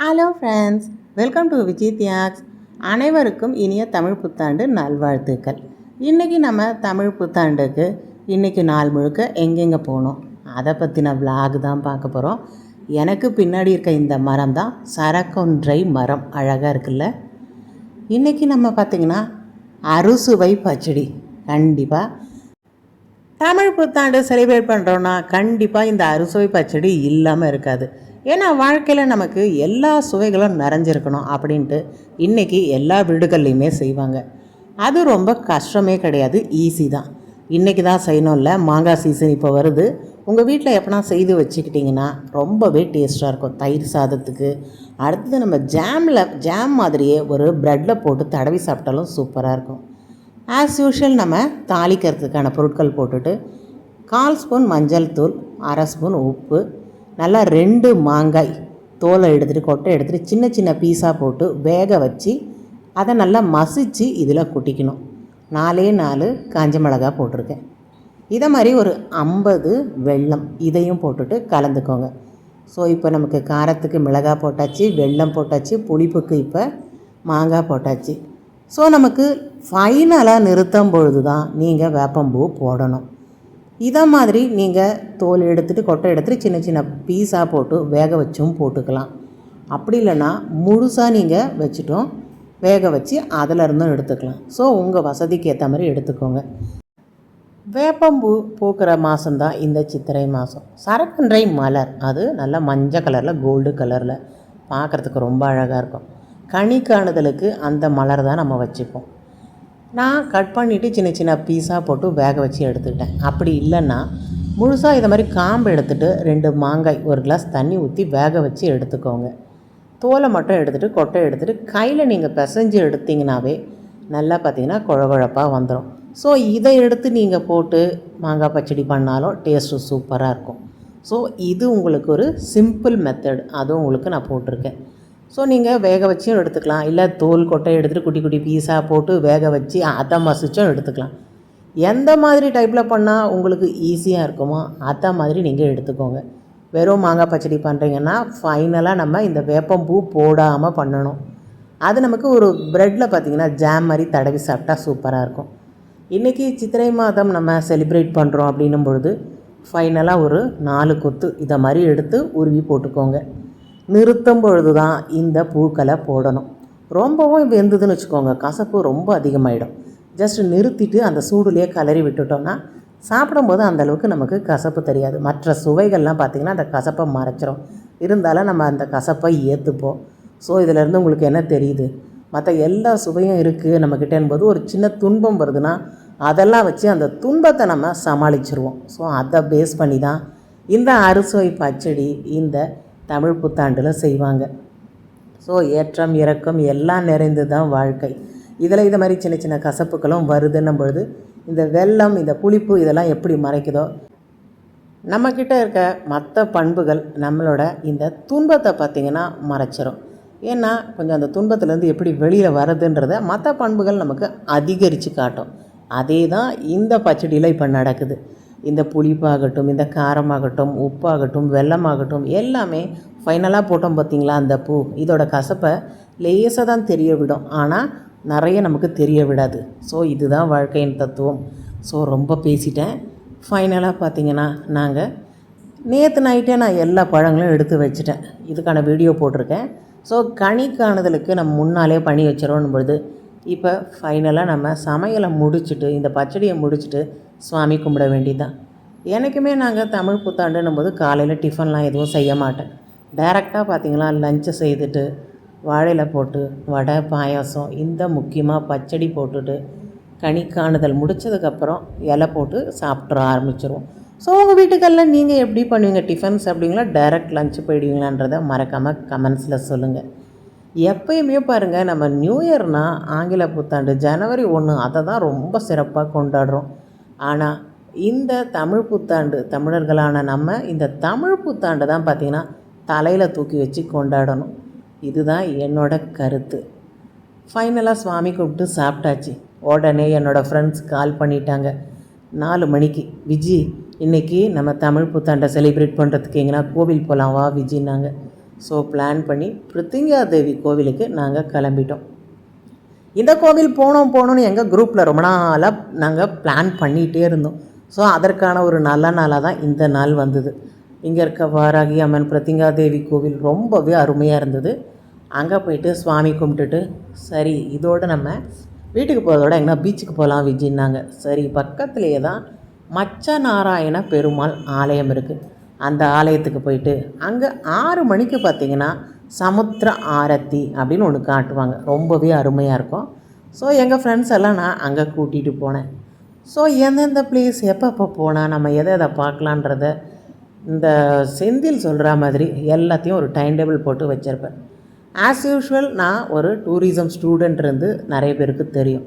Hello friends welcome to Vijay Thiyags அனைவருக்கும் இனிய தமிழ் புத்தாண்டு நல்வாழ்த்துக்கள். இன்றைக்கி நம்ம தமிழ் புத்தாண்டுக்கு இன்றைக்கி நாள் முழுக்க எங்கெங்கே போகணும் அதை பற்றின விலாக் தான் பார்க்க போகிறோம் எனக்கு பின்னாடி இருக்க இந்த மரம் தான் சரக்கொன்றை மரம். அழகாக இருக்குல்ல? இன்றைக்கி நம்ம பார்த்திங்கன்னா அறுசுவை பச்சடி. கண்டிப்பாக தமிழ் புத்தாண்டு செலிப்ரேட் பண்ணுறோன்னா கண்டிப்பாக இந்த அறுசுவை பச்சடி இல்லாமல் இருக்காது. ஏன்னா வாழ்க்கையில் நமக்கு எல்லா சுவைகளும் நிறைஞ்சிருக்கணும் அப்படின்ட்டு இன்றைக்கி எல்லா வீடுகள்லையுமே செய்வாங்க. அது ரொம்ப கஷ்டமே கிடையாது ஈஸி தான். இன்றைக்கி தான் செய்யணும்ல மாங்காய் சீசன் இப்போ வருது. உங்கள் வீட்டில் எப்பனா செய்து வச்சுக்கிட்டிங்கன்னா ரொம்பவே டேஸ்ட்டாக இருக்கும் தயிர் சாதத்துக்கு. அடுத்தது நம்ம ஜாமில் ஜாம் மாதிரியே ஒரு ப்ரெட்டில் போட்டு தடவி சாப்பிட்டாலும் சூப்பராக இருக்கும். ஆஸ் யூஷுவல் நம்ம தாளிக்கிறதுக்கான பொருட்கள் போட்டுட்டு கால் ஸ்பூன் மஞ்சள் தூள் அரை ஸ்பூன் உப்பு நல்லா ரெண்டு மாங்காய் தோலை எடுத்துகிட்டு கொட்டை எடுத்துகிட்டு சின்ன சின்ன பீஸாக போட்டு வேக வச்சு அதை நல்லா மசிச்சு இதில் கொட்டிக்கணும். நாலே நாலு காஞ்ச மிளகா போட்டிருக்கேன். இதை மாதிரி ஒரு ஐம்பது வெல்லம் இதையும் போட்டுட்டு கலந்துக்கோங்க. ஸோ இப்போ நமக்கு காரத்துக்கு மிளகாய் போட்டாச்சு வெள்ளம் போட்டாச்சு புளிப்புக்கு இப்போ மாங்காய் போட்டாச்சு. ஸோ நமக்கு ஃபைனலாக நிறுத்தும் பொழுது தான் நீங்கள் வேப்பம்பூ போடணும். இதை மாதிரி நீங்கள் தோல் எடுத்துகிட்டு கொட்டை எடுத்துகிட்டு சின்ன சின்ன பீஸாக போட்டு வேக வச்சும் போட்டுக்கலாம். அப்படி இல்லைன்னா முழுசாக நீங்கள் வச்சுட்டும் வேக வச்சு அதில் இருந்தும் எடுத்துக்கலாம். ஸோ உங்கள் வசதிக்கு ஏற்ற மாதிரி எடுத்துக்கோங்க. வேப்பம்பூ பூக்கிற மாதம்தான் இந்த சித்திரை மாதம் சரக்கன்றை மலர். அது நல்லா மஞ்சள் கலரில் கோல்டு கலரில். பார்க்குறதுக்கு ரொம்ப அழகாக இருக்கும். கனி காணுதலுக்கு அந்த மலர் தான் நம்ம வச்சுப்போம். நான் கட் பண்ணிவிட்டு சின்ன சின்ன பீஸாக போட்டு வேக வச்சு எடுத்துக்கிட்டேன். அப்படி இல்லைன்னா முழுசாக இதை மாதிரி காம்பு எடுத்துகிட்டு ரெண்டு மாங்காய் ஒரு கிளாஸ் தண்ணி ஊற்றி வேக வச்சு எடுத்துக்கோங்க. தோலை மட்டும் எடுத்துகிட்டு கொட்டை எடுத்துகிட்டு கையில் நீங்கள் பிசைஞ்சு எடுத்திங்கனாவே நல்லா பார்த்தீங்கன்னா குழகுழப்பாக வந்துடும் ஸோ இதை எடுத்து நீங்கள் போட்டு மாங்காய் பச்சடி பண்ணாலும் டேஸ்ட்டு சூப்பராக இருக்கும். ஸோ இது உங்களுக்கு ஒரு சிம்பிள் மெத்தட் அதுவும் உங்களுக்கு நான் போட்டிருக்கேன். ஸோ நீங்கள் வேக வச்சும் எடுத்துக்கலாம். இல்லை தோல் கொட்டை எடுத்துகிட்டு குட்டி குட்டி பீஸாக போட்டு வேக வச்சு அதை மசிச்சும் எடுத்துக்கலாம். எந்த மாதிரி டைப்பில் பண்ணால் உங்களுக்கு ஈஸியாக இருக்குமோ அதை மாதிரி நீங்கள் எடுத்துக்கோங்க. வெறும் மாங்காய் பச்சடி பண்ணுறீங்கன்னா ஃபைனலாக நம்ம இந்த வேப்பம்பூ போடாமல் பண்ணணும். அது நமக்கு ஒரு ப்ரெட்டில் பார்த்திங்கன்னா ஜாம் மாதிரி தடவி சாப்பிட்டா சூப்பராக இருக்கும். இன்றைக்கி சித்திரை மாதம் நம்ம செலிப்ரேட் பண்ணுறோம் அப்படின்னும் பொழுது ஃபைனலாக ஒரு நாலு கொத்து இதை மாதிரி எடுத்து உருவி போட்டுக்கோங்க. நிறுத்தும் பொழுது தான் இந்த பூக்களை போடணும். ரொம்பவும் வெந்ததுன்னு வச்சுக்கோங்க. கசப்பு ரொம்ப அதிகமாகிடும் ஜஸ்ட் நிறுத்திட்டு அந்த சூடுலேயே கலரி விட்டுட்டோம்னா சாப்பிடும்போது அந்த அளவுக்கு நமக்கு கசப்பு தெரியாது. மற்ற சுவைகள்லாம் பார்த்திங்கன்னா அந்த கசப்பை மறைச்சிரும். இருந்தாலும் நம்ம அந்த கசப்பை ஏற்றுப்போம் ஸோ இதிலேருந்து உங்களுக்கு என்ன தெரியுது? மற்ற எல்லா சுவையும் இருக்குது நம்மக்கிட்ட என்பது ஒரு சின்ன துன்பம் வருதுன்னா அதெல்லாம் வச்சு அந்த துன்பத்தை நம்ம சமாளிச்சிருவோம். ஸோ அதை பேஸ் பண்ணி தான் இந்த அறுசுவை பச்சடி இந்த தமிழ் புத்தாண்டில் செய்வாங்க. ஸோ ஏற்றம் இறக்கம் எல்லாம் நிறைந்து தான் வாழ்க்கை. இதில் இது மாதிரி சின்ன சின்ன கசப்புகளும் வருதுன்னும் பொழுது இந்த வெல்லம் இந்த புளிப்பு இதெல்லாம் எப்படி மறைக்குதோ நம்மக்கிட்ட இருக்க மற்ற பண்புகள் நம்மளோட இந்த துன்பத்தை பார்த்திங்கன்னா மறைச்சிரும். ஏன்னா கொஞ்சம் அந்த துன்பத்துலேருந்து எப்படி வெளியில் வருதுன்றத மற்ற பண்புகள் நமக்கு அதிகரித்து காட்டும். அதே தான் இந்த பச்சடியில் இப்போ நடக்குது. இந்த புளிப்பாகட்டும் இந்த காரமாகட்டும் உப்பாகட்டும் வெல்லமாகட்டும் எல்லாமே ஃபைனலாக போட்டோம் பார்த்தீங்களா? அந்த பூ. இதோட கசப்பை லேசாக தான் தெரிய விடும். ஆனால் நிறைய நமக்கு தெரிய விடாது. ஸோ இதுதான் வாழ்க்கையின் தத்துவம். ஸோ ரொம்ப பேசிட்டேன். ஃபைனலாக பார்த்தீங்கன்னா நாங்கள் நேற்று நைட்டே நான் எல்லா பழங்களும் எடுத்து வச்சுட்டேன். இதுக்கான வீடியோ போட்டிருக்கேன். ஸோ கனி காணுதலுக்கு நம்ம முன்னாலே பண்ணி வச்சிடணும் பொழுது இப்போ ஃபைனலாக நம்ம சமையலை முடிச்சுட்டு இந்த பச்சடியை முடிச்சுட்டு சுவாமி கும்பிட வேண்டியதுதான் எனக்குமே நாங்கள் தமிழ் புத்தாண்டுன்னும் போது காலையில் டிஃபன்லாம் எதுவும் செய்ய மாட்டேன். டைரெக்டாக பார்த்தீங்களா லஞ்சை செய்துட்டு வாழையில போட்டு வடை பாயாசம் இந்த முக்கியமாக பச்சடி போட்டுட்டு கனி காணுதல் முடித்ததுக்கப்புறம் இலை போட்டு சாப்பிட்ற ஆரம்பிச்சிருவோம். ஸோ உங்கள் வீட்டுக்கெல்லாம் நீங்கள் எப்படி பண்ணுவீங்க? டிஃபன்ஸ் அப்படிங்களா டைரக்ட் லஞ்ச் போயிடுவீங்களான்றதை மறக்காமல் கமெண்ட்ஸில் சொல்லுங்கள் எப்பயுமே பாருங்கள் நம்ம நியூ இயர்னால் ஆங்கில புத்தாண்டு ஜனவரி ஒன்று அதை தான் ரொம்ப சிறப்பாக கொண்டாடுறோம். ஆனால் இந்த தமிழ் புத்தாண்டு தமிழர்களான நம்ம இந்த தமிழ் புத்தாண்டு தான் பார்த்திங்கன்னா தலையில் தூக்கி வச்சு கொண்டாடணும். இதுதான் என்னோட கருத்து. ஃபைனலாக சுவாமி கூப்பிட்டு சாப்பிட்டாச்சு. உடனே என்னோடய ஃப்ரெண்ட்ஸ் கால் பண்ணிட்டாங்க. நாலு மணிக்கு விஜி இன்றைக்கி நம்ம தமிழ் புத்தாண்டை செலிப்ரேட் பண்ணுறதுக்கு எங்கன்னா கோவில் போகலாம் வா விஜின்னாங்க. ஸோ பிளான் பண்ணி பிருத்திங்கா தேவி கோவிலுக்கு நாங்கள் கிளம்பிட்டோம். இந்த கோவில் போனோம் போகணும்னு எங்கள் குரூப்பில் ரொம்ப நாளாக நாங்கள் பிளான் பண்ணிகிட்டே இருந்தோம். ஸோ அதற்கான ஒரு நல்ல நாளாக தான் இந்த நாள் வந்தது. இங்கே இருக்க வாராகி அம்மன் பிரத்திங்கா தேவி கோவில் ரொம்பவே அருமையாக இருந்தது. அங்கே போயிட்டு சுவாமி கும்பிட்டுட்டு சரி இதோடு நம்ம வீட்டுக்கு போகிறதோட எங்கன்னா பீச்சுக்கு போகலாம் விஜின்னாங்க. சரி பக்கத்துலேயே தான் மச்ச நாராயண பெருமாள் ஆலயம் இருக்குது அந்த ஆலயத்துக்கு போயிட்டு அங்கே ஆறு மணிக்கு பார்த்தீங்கன்னா சமுத்திர ஆரத்தி அப்படின்னு ஒன்று காட்டுவாங்க. ரொம்பவே அருமையாக இருக்கும். ஸோ எங்கள் ஃப்ரெண்ட்ஸ் எல்லாம் நான் அங்கே கூட்டிகிட்டு போனேன். ஸோ எந்தெந்த பிளேஸ் எப்பப்போ போனால் நம்ம எதை எதை பார்க்கலான்றத இந்த செந்தில் சொல்கிற மாதிரி எல்லாத்தையும் ஒரு டைம் டேபிள் போட்டு வச்சுருப்பேன். ஆஸ் யூஷுவல் நான் ஒரு டூரிசம் ஸ்டூடெண்ட் இருந்து நிறைய பேருக்கு தெரியும்.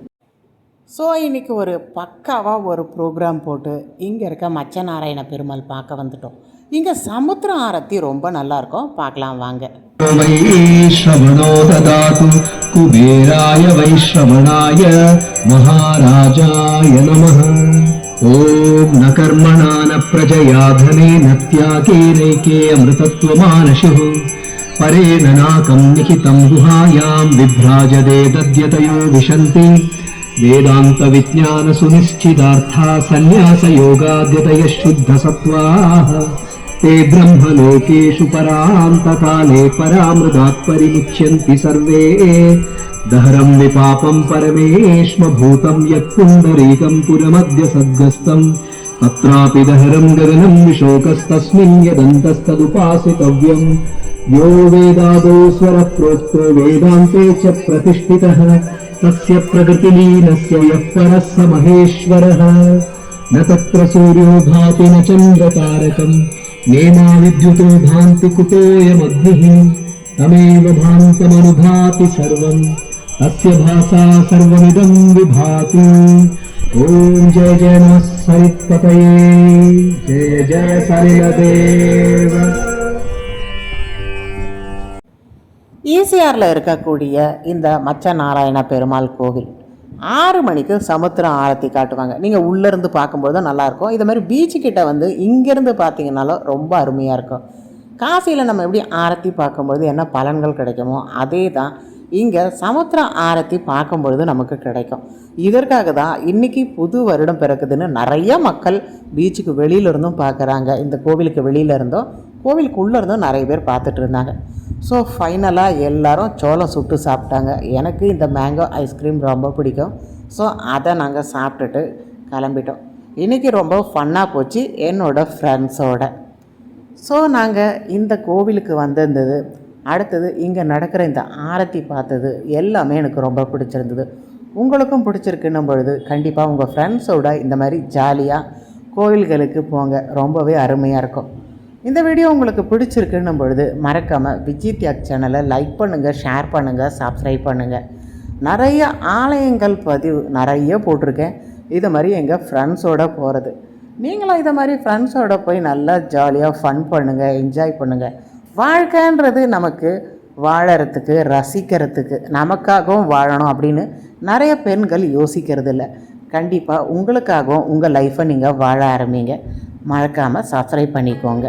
ஸோ இன்றைக்கி ஒரு பக்காவாக ஒரு ப்ரோக்ராம் போட்டு இங்கே இருக்க மச்ச நாராயண பெருமாள் பார்க்க வந்துட்டோம். இங்கே சமுத்திர ஆரத்தி ரொம்ப நல்லாயிருக்கும் பார்க்கலாம் வாங்க वैश्रवणो ददातु कुबेराय वैश्रवणाय महाराजाय नमः ॐ न कर्मणा न प्रजया धनेन त्यागेनैके अमृतत्वमानशुः परेण नाकं निहितं गुहायां विभ्राजते दद्यतयो विशन्ति वेदान्तविज्ञानसुनिश्चितार्था सन्न्यासयोगाद्यतयः शुद्धसत्त्वाः ते ब्रह्मलोकेषु परान्तकाले परामृदात् परिमुच्यन्ति सर्वे दहरं विपापं परमेष्मभूतं यत्पुण्डरीकं पुरमद्य सद्गस्तम् तत्रापि दहरं गगनं विशोकस्तस्मिन् यदन्तस्तदुपासितव्यम् यो वेदादो स्वरः प्रोक्तो वेदान्ते च प्रतिष्ठितः तस्य प्रकृतिलीनस्य यः परः स महेश्वरः न तत्र सूर्यो भाति न चन्द्रतारकम् नेमा विद्युतो भान्ति कुतोऽयमग्निः तमेव भान्तमनुभाति सर्वम् तस्य भासा सर्वमिदं विभाति ॐ जय जय नमः सरित्पतये जय जय सलिलदेव ஈசிஆரில் இருக்கக்கூடிய இந்த மச்ச நாராயண பெருமாள் கோவில் ஆறு மணிக்கு சமுத்திரம் ஆரத்தி காட்டுவாங்க. நீங்கள் உள்ளேருந்து பார்க்கும்போது தான் நல்லாயிருக்கும். இதை மாதிரி பீச்சுக்கிட்ட வந்து இங்கேருந்து பார்த்தீங்கன்னாலும் ரொம்ப அருமையாக இருக்கும். காசியில் நம்ம எப்படி ஆரத்தி பார்க்கும்பொழுது என்ன பலன்கள் கிடைக்குமோ அதே தான் இங்கே சமுத்திர ஆரத்தி பார்க்கும்பொழுது நமக்கு கிடைக்கும். இதற்காக தான் இன்றைக்கி புது வருடம் பிறக்குதுன்னு நிறைய மக்கள் பீச்சுக்கு வெளியில இருந்தும் பார்க்குறாங்க. இந்த கோவிலுக்கு வெளியிலிருந்தும் கோவிலுக்கு கோவிலுக்குள்ளே இருந்தும் நிறைய பேர் பார்த்துட்டு இருந்தாங்க ஸோ ஃபைனலாக எல்லாரும் சோளம் சுட்டு சாப்பிட்டாங்க. எனக்கு இந்த மேங்கோ ஐஸ்கிரீம் ரொம்ப பிடிக்கும். ஸோ அதை நாங்கள் சாப்பிட்டுட்டு கிளம்பிட்டோம். இன்றைக்கி ரொம்ப ஃபன்னாக போச்சு என்னோடய ஃப்ரெண்ட்ஸோட ஸோ நாங்கள் இந்த கோவிலுக்கு வந்திருந்தது. அடுத்தது இங்கே நடக்கிற இந்த ஆரத்தி பார்த்தது எல்லாமே எனக்கு ரொம்ப பிடிச்சிருந்தது. உங்களுக்கும் பிடிச்சிருக்குன்னும் பொழுது கண்டிப்பாக உங்கள் ஃப்ரெண்ட்ஸோட இந்த மாதிரி ஜாலியாக கோவில்களுக்கு போங்க. ரொம்பவே அருமையாக இருக்கும். இந்த வீடியோ உங்களுக்கு பிடிச்சிருக்குன்னும் பொழுது மறக்காமல் விஜய் தியாக் சேனலை லைக் பண்ணுங்கள் ஷேர் பண்ணுங்கள் சப்ஸ்கிரைப் பண்ணுங்கள் நிறைய ஆலயங்கள் பதிவு நிறைய போட்டிருக்கேன். இது மாதிரி எங்கள் ஃப்ரெண்ட்ஸோட போகிறது நீங்களும் இதை மாதிரி ஃப்ரெண்ட்ஸோடு போய் நல்லா ஜாலியாக ஃபன் பண்ணுங்கள் என்ஜாய் பண்ணுங்கள் வாழ்க்கைன்றது நமக்கு வாழறதுக்கு ரசிக்கிறதுக்கு நமக்காகவும் வாழணும் அப்படின்னு நிறைய பெண்கள் யோசிக்கிறது இல்லை. கண்டிப்பாக உங்களுக்காகவும் உங்கள் லைஃப்பை நீங்கள் வாழ ஆரம்பிங்க. மறக்காமல் சப்ஸ்கிரைப் பண்ணிக்கோங்க.